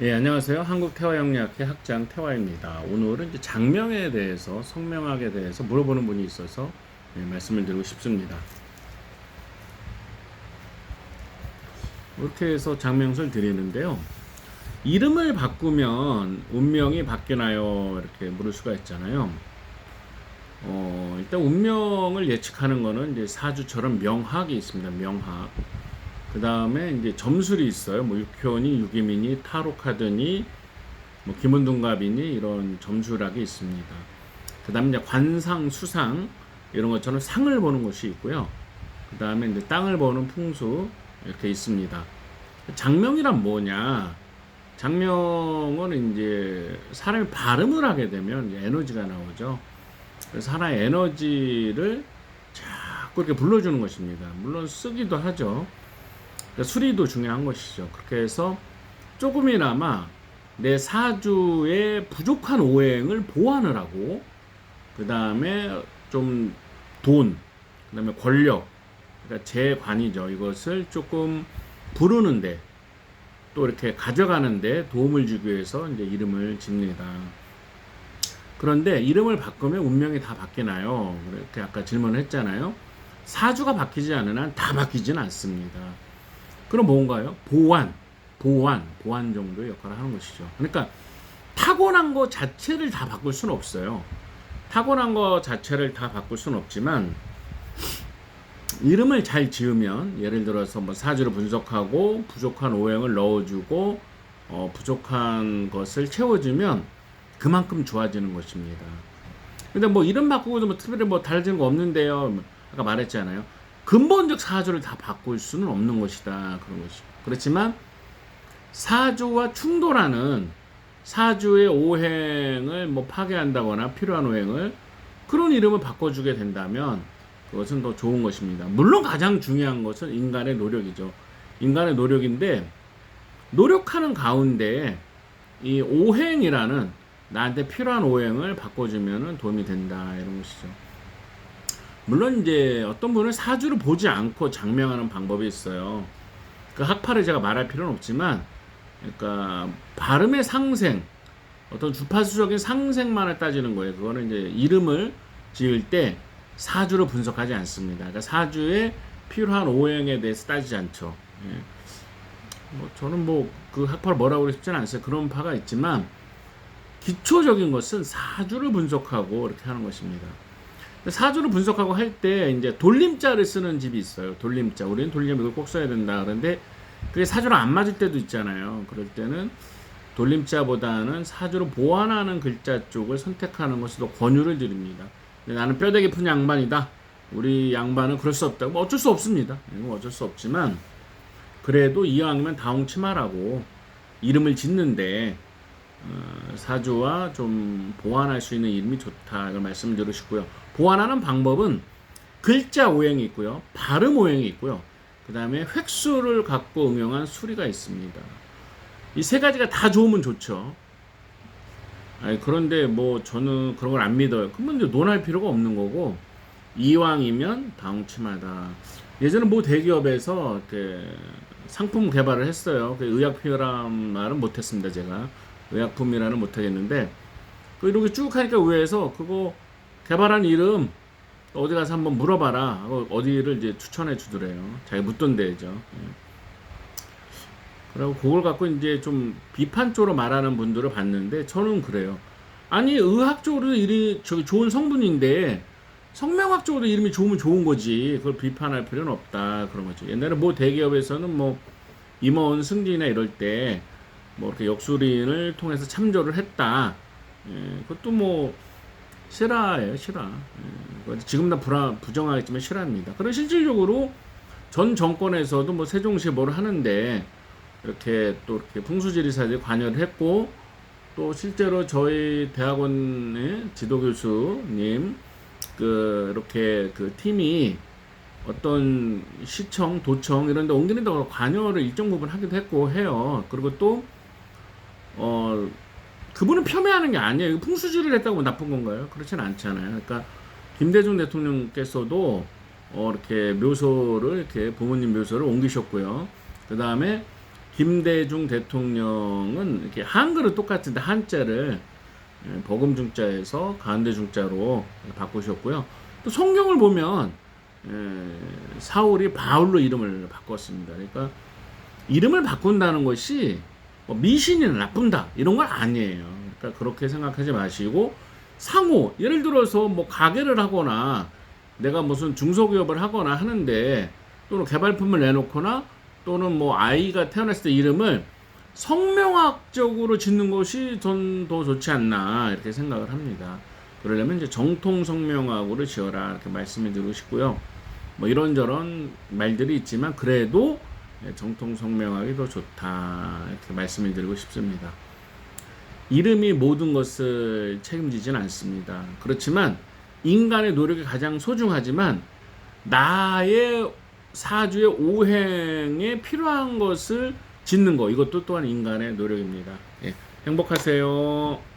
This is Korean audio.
예, 안녕하세요. 한국태화영리학회 학장 태화입니다. 오늘은 이제 장명에 대해서 성명학에 대해서 물어보는 분이 있어서 예, 말씀을 드리고 싶습니다. 이렇게 해서 장명설 드리는데요. 이름을 바꾸면 운명이 바뀌나요? 이렇게 물을 수가 있잖아요. 어, 일단 운명을 예측하는 거는 이제 사주처럼 명학이 있습니다. 명학. 그 다음에 이제 점술이 있어요. 뭐 육효니, 유기민이, 타로카드니, 뭐 김은둥갑이니 이런 점술학이 있습니다. 그 다음에 이제 관상, 수상 이런 것처럼 상을 보는 것이 있고요. 그 다음에 이제 땅을 보는 풍수 이렇게 있습니다. 장명이란 뭐냐? 장명은 이제 사람이 발음을 하게 되면 에너지가 나오죠. 그래서 하나의 에너지를 자꾸 이렇게 불러주는 것입니다. 물론 쓰기도 하죠. 그러니까 수리도 중요한 것이죠. 그렇게 해서 조금이나마 내 사주의 부족한 오행을 보완을 하고 그 다음에 좀 돈, 그 다음에 권력, 그러니까 재관이죠. 이것을 조금 부르는데 또 이렇게 가져가는데 도움을 주기 위해서 이제 이름을 짓니다. 그런데 이름을 바꾸면 운명이 다 바뀌나요? 이렇게 아까 질문을 했잖아요. 사주가 바뀌지 한다 바뀌지는 않습니다. 그럼 뭔가요? 보완, 보완, 보완 정도의 역할을 하는 것이죠. 그러니까 타고난 것 자체를 다 바꿀 수는 없어요. 타고난 것 자체를 다 바꿀 수는 없지만 이름을 잘 지으면 예를 들어서 뭐 사주를 분석하고 부족한 오행을 넣어주고 어, 부족한 것을 채워주면 그만큼 좋아지는 것입니다. 근데 뭐 이름 바꾸고도 뭐 특별히 뭐 달라지는 거 없는데요. 아까 말했잖아요. 근본적 사주를 다 바꿀 수는 없는 것이다. 그런 것이. 그렇지만 사주와 충돌하는 사주의 오행을 뭐 파괴한다거나 필요한 오행을 그런 이름을 바꿔주게 된다면 그것은 더 좋은 것입니다. 물론 가장 중요한 것은 인간의 노력이죠. 인간의 노력인데 노력하는 가운데 이 오행이라는 나한테 필요한 오행을 바꿔주면 도움이 된다 이런 것이죠. 물론 이제 어떤 분은 사주를 보지 않고 장명하는 방법이 있어요. 그 학파를 제가 말할 필요는 없지만, 그러니까 발음의 상생, 어떤 주파수적인 상생만을 따지는 거예요. 그거는 이제 이름을 지을 때 사주를 분석하지 않습니다. 그러니까 사주에 필요한 오행에 대해서 따지지 않죠. 예. 뭐 저는 뭐 그 학파를 뭐라고 그러고 싶지는 않아요. 그런 파가 있지만 기초적인 것은 사주를 분석하고 이렇게 하는 것입니다. 사주를 분석하고 할 때 이제 돌림자를 쓰는 집이 있어요. 돌림자. 우리는 돌림 이걸 꼭 써야 된다. 그런데 그게 사주랑 안 맞을 때도 있잖아요. 그럴 때는 돌림자보다는 사주를 보완하는 글자 쪽을 선택하는 것이 더 권유를 드립니다. 나는 뼈대 깊은 양반이다. 우리 양반은 그럴 수 없다. 뭐 어쩔 수 없습니다. 이건 어쩔 수 없지만 그래도 이왕이면 다홍치마라고 이름을 짓는데 어, 사주와 좀 보완할 수 있는 이름이 좋다. 이걸 말씀을 들으시고요. 보완하는 방법은 글자 오행이 있고요. 발음 오행이 있고요. 그 다음에 획수를 갖고 응용한 수리가 있습니다. 이 세 가지가 다 좋으면 좋죠. 아니, 그런데 뭐 저는 그런 걸 안 믿어요. 그러면 이제 논할 필요가 없는 거고 이왕이면 다홍치마다. 예전에 뭐 대기업에서 상품 개발을 했어요. 그 의약표란 말은 못했습니다. 제가 의약품이라는 못하겠는데 그 이렇게 쭉 하니까 의회에서 그거 개발한 이름 어디 가서 한번 물어봐라 어디를 이제 추천해 주더래요. 자기 묻던 데죠. 예. 그리고 그걸 갖고 이제 좀 비판 쪽으로 말하는 분들을 봤는데 저는 그래요. 아니 의학적으로 이름이 저기 좋은 성분인데 성명학적으로 이름이 좋으면 좋은 거지. 그걸 비판할 필요는 없다 그런 거죠. 옛날에 뭐 대기업에서는 뭐 임원 승진이나 이럴 때 뭐 이렇게 역술인을 통해서 참조를 했다. 예, 그것도 뭐 실화예요, 실화. 예, 지금 다 불안, 부정하겠지만 실화입니다. 그런 실질적으로 전 정권에서도 뭐 세종시 뭘 하는데 이렇게 또 이렇게 풍수지리사들이 관여를 했고 또 실제로 저희 대학원의 지도 교수님 그 이렇게 그 팀이 어떤 시청, 도청 이런 데 옮기는 데 관여를 일정 부분 하기도 했고 해요. 그리고 또 어, 그분은 폄훼하는 게 아니에요. 풍수지를 했다고 나쁜 건가요? 그렇진 않잖아요. 그러니까 김대중 대통령께서도 어, 이렇게 묘소를 이렇게 부모님 묘소를 옮기셨고요. 그 다음에 김대중 대통령은 이렇게 한글은 똑같은데 한자를 예, 버금중자에서 가운데중자로 바꾸셨고요. 또 성경을 보면 예, 사울이 바울로 이름을 바꿨습니다. 그러니까 이름을 바꾼다는 것이 뭐 미신이나 나쁜다 이런 건 아니에요. 그러니까 그렇게 생각하지 마시고 상호 예를 들어서 뭐 가게를 하거나 내가 무슨 중소기업을 하거나 하는데 또는 개발품을 내놓거나 또는 뭐 아이가 태어났을 때 이름을 성명학적으로 짓는 것이 전 더 좋지 않나 이렇게 생각을 합니다. 그러려면 이제 정통 성명학으로 지어라 이렇게 말씀을 드리고 싶고요. 뭐 이런저런 말들이 있지만 그래도 정통 성명학이 더 좋다 이렇게 말씀을 드리고 싶습니다. 이름이 모든 것을 책임지진 않습니다. 그렇지만 인간의 노력이 가장 소중하지만 나의 사주의 오행에 필요한 것을 짓는 거 이것도 또한 인간의 노력입니다. 예, 행복하세요.